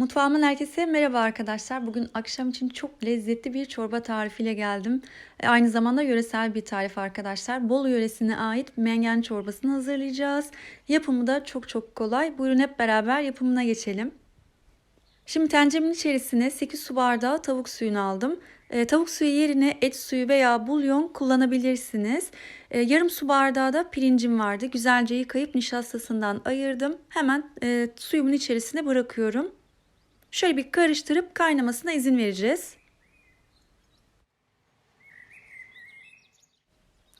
Mutfağımın herkese merhaba arkadaşlar. Bugün akşam için çok lezzetli bir çorba tarifiyle geldim. E, Aynı zamanda yöresel bir tarif arkadaşlar. Bolu yöresine ait mengen çorbasını hazırlayacağız. Yapımı da çok çok kolay. Buyurun hep beraber yapımına geçelim. Şimdi tenceremin içerisine 8 su bardağı tavuk suyunu aldım. E, tavuk suyu yerine et suyu veya bulyon kullanabilirsiniz. E, yarım su bardağı da pirincim vardı. Güzelce yıkayıp nişastasından ayırdım. Hemen e, suyumun içerisine bırakıyorum. Şöyle bir karıştırıp kaynamasına izin vereceğiz.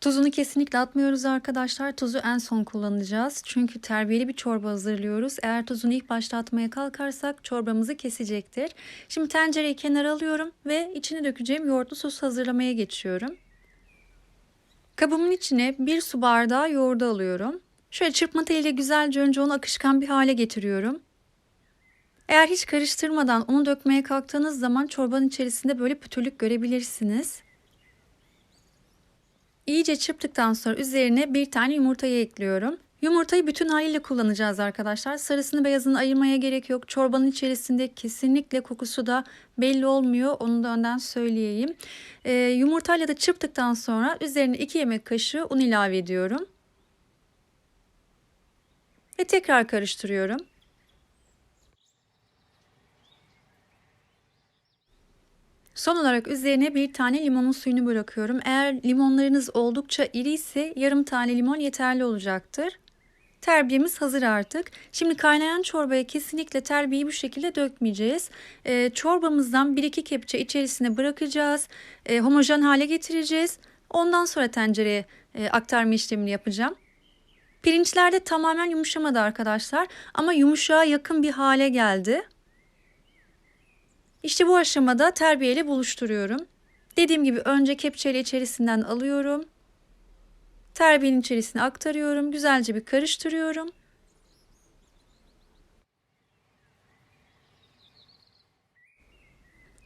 Tuzunu kesinlikle atmıyoruz arkadaşlar. Tuzu en son kullanacağız. Çünkü terbiyeli bir çorba hazırlıyoruz. Eğer tuzunu ilk başta atmaya kalkarsak çorbamızı kesecektir. Şimdi tencereyi kenara alıyorum ve içine dökeceğim yoğurtlu sos hazırlamaya geçiyorum. Kabımın içine bir su bardağı yoğurdu alıyorum. Şöyle çırpma teliyle güzelce önce onu akışkan bir hale getiriyorum. Eğer hiç karıştırmadan onu dökmeye kalktığınız zaman çorbanın içerisinde böyle pütürlük görebilirsiniz. İyice çırptıktan sonra üzerine bir tane yumurtayı ekliyorum. Yumurtayı bütün haliyle kullanacağız arkadaşlar. Sarısını beyazını ayırmaya gerek yok. Çorbanın içerisinde kesinlikle kokusu da belli olmuyor. Onu da önden söyleyeyim. Ee, yumurtayla da çırptıktan sonra üzerine 2 yemek kaşığı un ilave ediyorum. Ve tekrar karıştırıyorum. Son olarak üzerine bir tane limonun suyunu bırakıyorum. Eğer limonlarınız oldukça iri ise yarım tane limon yeterli olacaktır. Terbiyemiz hazır artık. Şimdi kaynayan çorbaya kesinlikle terbiyeyi bu şekilde dökmeyeceğiz. E, çorbamızdan 1-2 kepçe içerisine bırakacağız. E, homojen hale getireceğiz. Ondan sonra tencereye e, aktarma işlemini yapacağım. Pirinçler de tamamen yumuşamadı arkadaşlar. Ama yumuşağa yakın bir hale geldi. İşte bu aşamada terbiyeyle buluşturuyorum. Dediğim gibi önce kepçeyle içerisinden alıyorum. Terbiyenin içerisine aktarıyorum. Güzelce bir karıştırıyorum.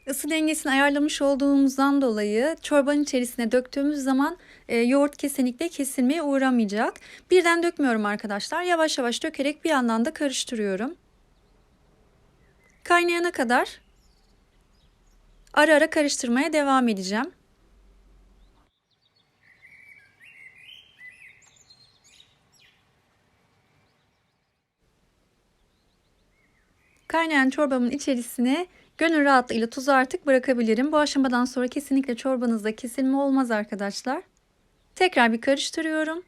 Isı dengesini ayarlamış olduğumuzdan dolayı çorbanın içerisine döktüğümüz zaman e, yoğurt kesinlikle kesilmeye uğramayacak. Birden dökmüyorum arkadaşlar. Yavaş yavaş dökerek bir yandan da karıştırıyorum. Kaynayana kadar Ara ara karıştırmaya devam edeceğim. Kaynayan çorbamın içerisine gönül rahatlığıyla tuzu artık bırakabilirim. Bu aşamadan sonra kesinlikle çorbanızda kesilme olmaz arkadaşlar. Tekrar bir karıştırıyorum.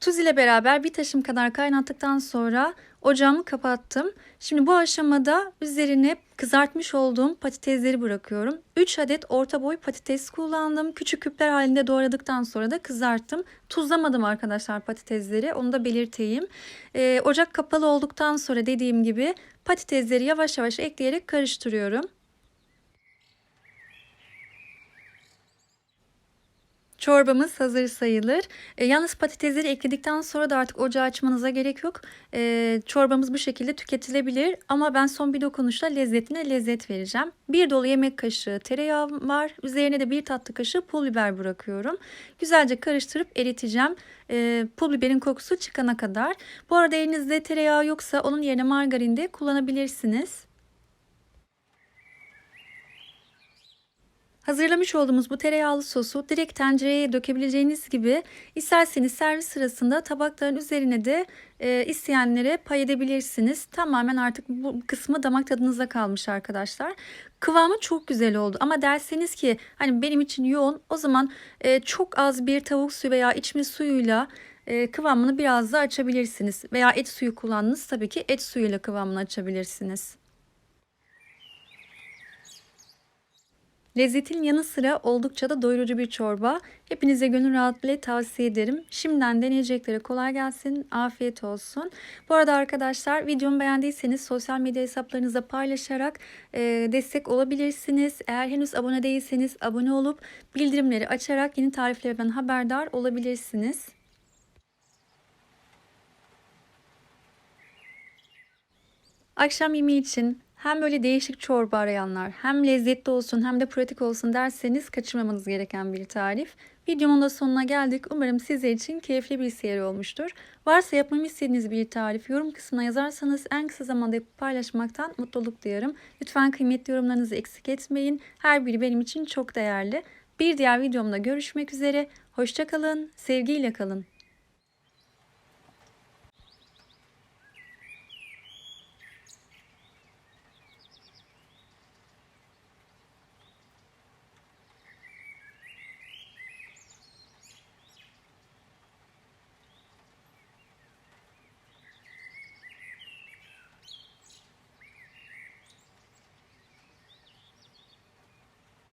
Tuz ile beraber bir taşım kadar kaynattıktan sonra ocağımı kapattım. Şimdi bu aşamada üzerine kızartmış olduğum patatesleri bırakıyorum. 3 adet orta boy patates kullandım. Küçük küpler halinde doğradıktan sonra da kızarttım. Tuzlamadım arkadaşlar patatesleri. Onu da belirteyim. Ee, ocak kapalı olduktan sonra dediğim gibi patatesleri yavaş yavaş ekleyerek karıştırıyorum. Çorbamız hazır sayılır. E, yalnız patatesleri ekledikten sonra da artık ocağı açmanıza gerek yok. E, çorbamız bu şekilde tüketilebilir. Ama ben son bir dokunuşla lezzetine lezzet vereceğim. Bir dolu yemek kaşığı tereyağı var. Üzerine de bir tatlı kaşığı pul biber bırakıyorum. Güzelce karıştırıp eriteceğim. E, pul biberin kokusu çıkana kadar. Bu arada elinizde tereyağı yoksa onun yerine margarin de kullanabilirsiniz. Hazırlamış olduğumuz bu tereyağlı sosu direkt tencereye dökebileceğiniz gibi isterseniz servis sırasında tabakların üzerine de e, isteyenlere pay edebilirsiniz. Tamamen artık bu kısmı damak tadınıza kalmış arkadaşlar. Kıvamı çok güzel oldu ama derseniz ki hani benim için yoğun o zaman e, çok az bir tavuk suyu veya içme suyuyla e, kıvamını biraz da açabilirsiniz. Veya et suyu kullandınız tabii ki et suyuyla kıvamını açabilirsiniz. Lezzetin yanı sıra oldukça da doyurucu bir çorba. Hepinize gönül rahatlığıyla tavsiye ederim. Şimdiden deneyeceklere kolay gelsin. Afiyet olsun. Bu arada arkadaşlar videomu beğendiyseniz sosyal medya hesaplarınızda paylaşarak e, destek olabilirsiniz. Eğer henüz abone değilseniz abone olup bildirimleri açarak yeni tariflerden haberdar olabilirsiniz. Akşam yemeği için Hem böyle değişik çorba arayanlar, hem lezzetli olsun hem de pratik olsun derseniz kaçırmamanız gereken bir tarif. Videomun da sonuna geldik. Umarım sizler için keyifli bir seyir olmuştur. Varsa yapmamı istediğiniz bir tarif yorum kısmına yazarsanız en kısa zamanda yapıp paylaşmaktan mutluluk duyarım. Lütfen kıymetli yorumlarınızı eksik etmeyin. Her biri benim için çok değerli. Bir diğer videomda görüşmek üzere. Hoşçakalın, sevgiyle kalın.